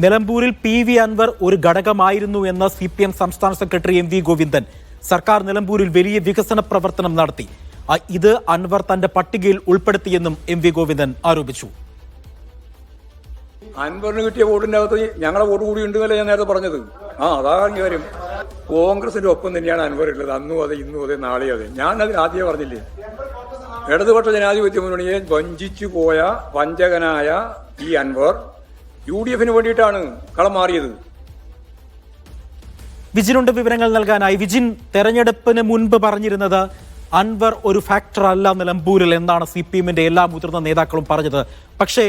നിലമ്പൂരിൽ P V Anwar ഒരു ഘടകമായിരുന്നു എന്ന സി പി എം സംസ്ഥാന സെക്രട്ടറി എം വി ഗോവിന്ദൻ സർക്കാർ നിലമ്പൂരിൽ വലിയ വികസന പ്രവർത്തനം നടത്തി. ഇത് അൻവർ തന്റെ പട്ടികയിൽ ഉൾപ്പെടുത്തിയെന്നും എം വി ഗോവിന്ദൻ ആരോപിച്ചു. അൻവറിന് കിട്ടിയ വോട്ടിന്റെ അകത്ത് ഞങ്ങളുടെ വോട്ട് കൂടി ഉണ്ടെന്നല്ലേ ഞാൻ നേരത്തെ പറഞ്ഞത്? ആ അതാണ് കാര്യം. കോൺഗ്രസിന്റെ ഒപ്പം തന്നെയാണ് അൻവർ ഉള്ളത്. അന്നും അതെ ഇന്നും അതെ നാളെ അതെ. ഞാൻ അതിന് ആദ്യമേ പറഞ്ഞില്ലേ? ഇടതുപക്ഷ ജനാധിപത്യ മുന്നണിയെ വഞ്ചിച്ചു പോയ വഞ്ചകനായ ഈ അൻവർ യു ഡി എഫിന് വേണ്ടിയിട്ടാണ് കളം മാറിയത്. വിജിനുണ്ട് വിവരങ്ങൾ നൽകാനായി. വിജിൻ തെരഞ്ഞെടുപ്പിന് മുൻപ് പറഞ്ഞിരുന്നത് അൻവർ ഒരു ഫാക്ടർ അല്ല നിലമ്പൂരിൽ എന്നാണ് സി പി എമ്മിന്റെ എല്ലാ മുതിർന്ന നേതാക്കളും പറഞ്ഞത്. പക്ഷേ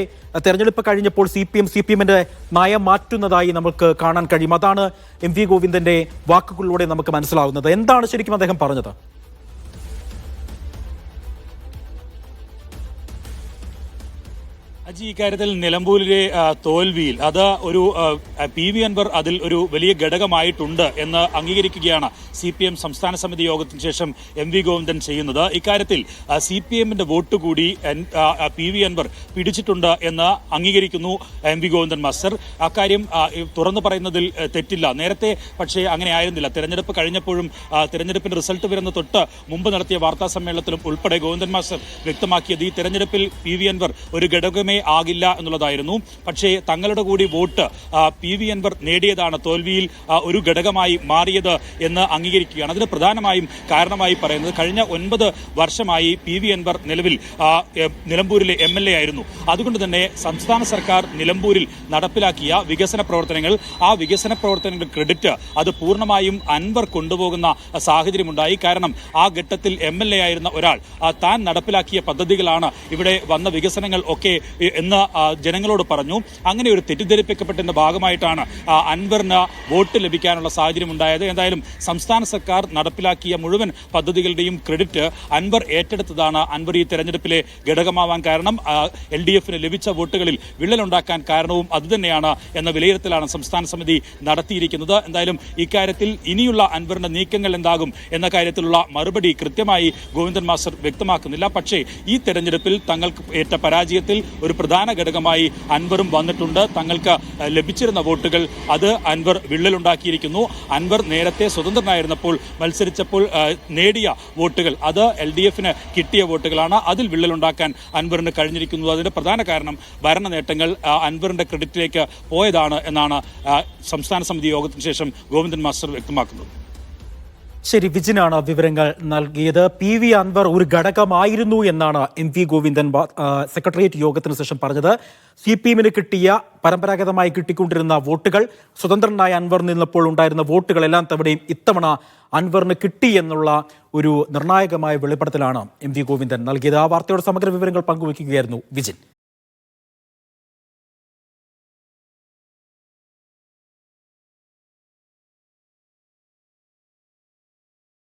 തെരഞ്ഞെടുപ്പ് കഴിഞ്ഞപ്പോൾ C P M C P എമ്മിന്റെ നയം മാറ്റുന്നതായി നമുക്ക് കാണാൻ കഴിയും. അതാണ് എം വി ഗോവിന്ദന്റെ വാക്കുകളിലൂടെ നമുക്ക് മനസ്സിലാവുന്നത്. എന്താണ് ശരിക്കും അദ്ദേഹം പറഞ്ഞത്? അജി ഇക്കാര്യത്തിൽ നിലമ്പൂരിലെ തോൽവിയിൽ അത് ഒരു പി വി അൻവർ അതിൽ ഒരു വലിയ ഘടകമായിട്ടുണ്ട് എന്ന് അംഗീകരിക്കുകയാണ് സി പി എം സംസ്ഥാന സമിതി യോഗത്തിന് ശേഷം എം വി ഗോവിന്ദൻ ചെയ്യുന്നത്. ഇക്കാര്യത്തിൽ സി പി എമ്മിന്റെ വോട്ട് കൂടി പി വി അൻവർ പിടിച്ചിട്ടുണ്ട് എന്ന് അംഗീകരിക്കുന്നു എം വി ഗോവിന്ദൻ മാസ്റ്റർ. അക്കാര്യം തുറന്നു പറയുന്നതിൽ തെറ്റില്ല. നേരത്തെ പക്ഷേ അങ്ങനെ ആയിരുന്നില്ല. തെരഞ്ഞെടുപ്പ് കഴിഞ്ഞപ്പോഴും തെരഞ്ഞെടുപ്പിന്റെ റിസൾട്ട് വരുന്ന തൊട്ട് മുമ്പ് നടത്തിയ വാർത്താ സമ്മേളനത്തിലും ഉൾപ്പെടെ ഗോവിന്ദൻ മാസ്റ്റർ വ്യക്തമാക്കിയത് ഈ തെരഞ്ഞെടുപ്പിൽ പി വി അൻവർ ഒരു ഘടകമേ ആകില്ല എന്നുള്ളതായിരുന്നു. പക്ഷേ തങ്ങളുടെ കൂടി വോട്ട് പി വി അൻവർ നേടിയതാണ് തോൽവിയിൽ ഒരു ഘടകമായി മാറിയത് എന്ന് അംഗീകരിക്കുകയാണ്. അതിന് പ്രധാനമായും കാരണമായി പറയുന്നത് കഴിഞ്ഞ ഒൻപത് വർഷമായി പി വി അൻവർ നിലവിൽ നിലമ്പൂരിലെ എം എൽ എ ആയിരുന്നു. അതുകൊണ്ട് തന്നെ സംസ്ഥാന സർക്കാർ നിലമ്പൂരിൽ നടപ്പിലാക്കിയ വികസന പ്രവർത്തനങ്ങൾ ആ വികസന പ്രവർത്തനങ്ങളുടെ ക്രെഡിറ്റ് അത് പൂർണമായും അൻവർ കൊണ്ടുപോകുന്ന സാഹചര്യമുണ്ടായി. കാരണം ആ ഘട്ടത്തിൽ എം എൽ എ ആയിരുന്ന ഒരാൾ താൻ നടപ്പിലാക്കിയ പദ്ധതികളാണ് ഇവിടെ വന്ന വികസനങ്ങൾ ഒക്കെ എന്ന് ജനങ്ങളോട് പറഞ്ഞു. അങ്ങനെ ഒരു തെറ്റിദ്ധരിപ്പിക്കപ്പെട്ടതിന്റെ ഭാഗമായിട്ടാണ് അൻവറിന് വോട്ട് ലഭിക്കാനുള്ള സാഹചര്യം ഉണ്ടായത് എന്തായാലും സംസ്ഥാന സർക്കാർ നടപ്പിലാക്കിയ മുഴുവൻ പദ്ധതികളുടെയും ക്രെഡിറ്റ് അൻവർ ഏറ്റെടുത്തതാണ്. അൻവർ ഈ തെരഞ്ഞെടുപ്പിലെ ഘടകമാവാൻ കാരണം എൽ ഡി എഫിന് ലഭിച്ച വോട്ടുകളിൽ വിള്ളലുണ്ടാക്കാൻ കാരണവും അതുതന്നെയാണ് എന്ന വിലയിരുത്തലാണ് സംസ്ഥാന സമിതി നടത്തിയിരിക്കുന്നത്. എന്തായാലും ഇക്കാര്യത്തിൽ ഇനിയുള്ള അൻവറിന്റെ നീക്കങ്ങൾ എന്താകും എന്ന കാര്യത്തിലുള്ള മറുപടി കൃത്യമായി ഗോവിന്ദൻ മാസ്റ്റർ വ്യക്തമാക്കുന്നില്ല. പക്ഷേ ഈ തെരഞ്ഞെടുപ്പിൽ തങ്ങൾക്ക് ഏറ്റ പരാജയത്തിൽ ഒരു പ്രധാന ഘടകമായി അൻവറും വന്നിട്ടുണ്ട്. തങ്ങൾക്ക് ലഭിച്ചിരുന്ന വോട്ടുകൾ അത് അൻവർ വിള്ളലുണ്ടാക്കിയിരിക്കുന്നു. അൻവർ നേരത്തെ സ്വതന്ത്രനായിരുന്നപ്പോൾ മത്സരിച്ചപ്പോൾ നേടിയ വോട്ടുകൾ അത് എൽ ഡി എഫിന് കിട്ടിയ വോട്ടുകളാണ്. അതിൽ വിള്ളലുണ്ടാക്കാൻ അൻവറിന് കഴിഞ്ഞിരിക്കുന്നു. അതിന്റെ പ്രധാന കാരണം ഭരണ നേട്ടങ്ങൾ അൻവറിന്റെ ക്രെഡിറ്റിലേക്ക് പോയതാണ് എന്നാണ് സംസ്ഥാന സമിതി യോഗത്തിന് ശേഷം ഗോവിന്ദൻ മാസ്റ്റർ വ്യക്തമാക്കുന്നത്. ശരി വിജിനാണ് വിവരങ്ങൾ നൽകിയത്. പി വി അൻവർ ഒരു ഘടകമായിരുന്നു എന്നാണ് എം വി ഗോവിന്ദൻ സെക്രട്ടേറിയറ്റ് യോഗത്തിന് ശേഷം പറഞ്ഞത്. സി പി എമ്മിന് കിട്ടിയ പരമ്പരാഗതമായി കിട്ടിക്കൊണ്ടിരുന്ന വോട്ടുകൾ സ്വതന്ത്രനായ അൻവർ നിന്നപ്പോൾ ഉണ്ടായിരുന്ന വോട്ടുകളെല്ലാം തവണയും ഇത്തവണ അൻവറിന് കിട്ടി എന്നുള്ള ഒരു നിർണായകമായ വെളിപ്പെടുത്തലാണ് എം വി ഗോവിന്ദൻ നൽകിയത്. ആ വാർത്തയുടെ സമഗ്ര വിവരങ്ങൾ പങ്കുവയ്ക്കുകയായിരുന്നു വിജിൻ.